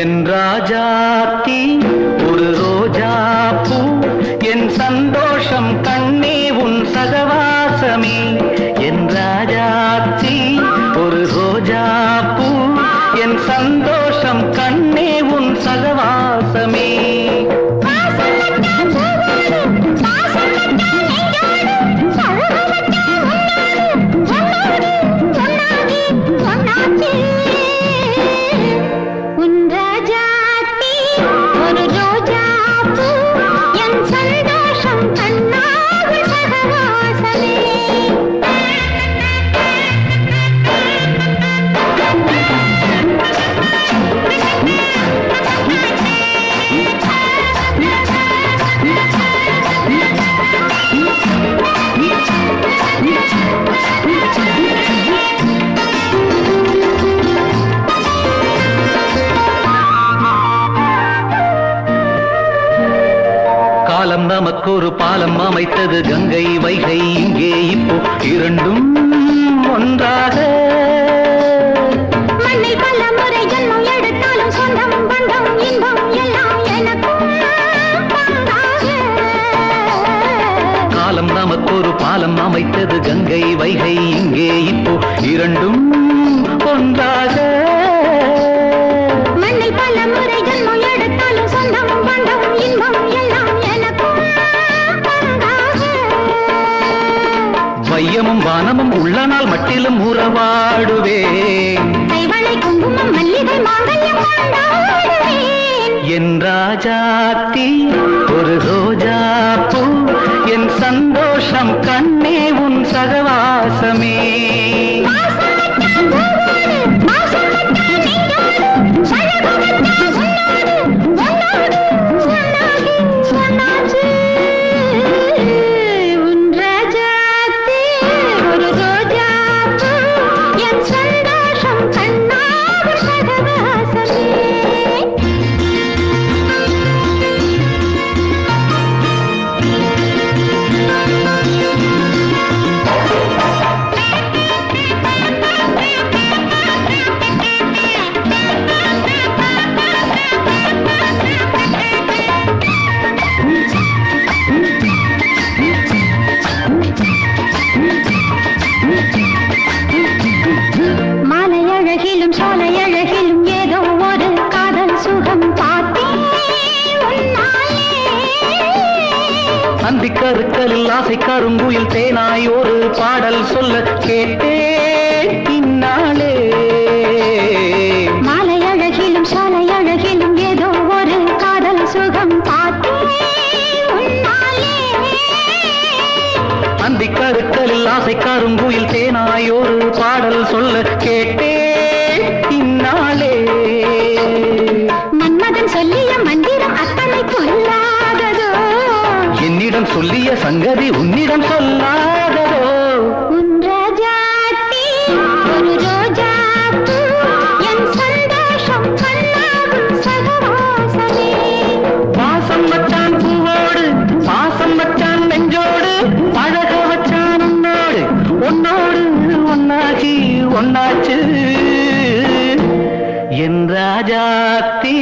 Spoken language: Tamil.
என் ராஜாத்தி ஒரு ரோஜா பூ. என் சந்தோஷம் கண்ணே உன் சகவாசமே. என் ராஜாத்தி ஒரு ரோஜா பூ. என் சந்தோஷம் கண்ணே ஒரு பாலம் அமைத்தது கங்கை வைகை. இங்கே இப்போ இரண்டும் ஒன்றாக. காலம் நமக்கு ஒரு பாலம் அமைத்தது கங்கை வைகை. இங்கே இப்போ இரண்டும் ஒன்றாக. வானமும் உள்ள நாள் மட்டிலும் உறவாடுவேன் கைவளை குங்குமம் மல்லிகை மாங்கல்யம் என் ராஜாத்தி ஒரு ரோஜா பூ என் சந்தோஷம் கண்ணே உன் சகவாசமே. அந்திக்கருக்களில் ஆசை கருங்குயில் தேனாய் ஒரு பாடல் சொல்ல கேட்டேன் இந்நாளே. மாலை அழகிலும் சோலை அழகிலும் ஏதோ ஒரு காதல் சுகம் உன்னாலே. அந்திக்கருக்களில் ஆசை கருங்குயில் தேனாய் ஒரு பாடல் சொல்ல கேட்டேன் சந்தோஷம் கண்ணாகும் சகவாசமே. பாசம் வச்சான் பூவோடு பாசம் வச்சான் நெஞ்சோடு பழக வச்சான் உன்னோடு உன்னோடு ஒன்னாகி ஒன்னாச்சு. என் ராஜாத்தி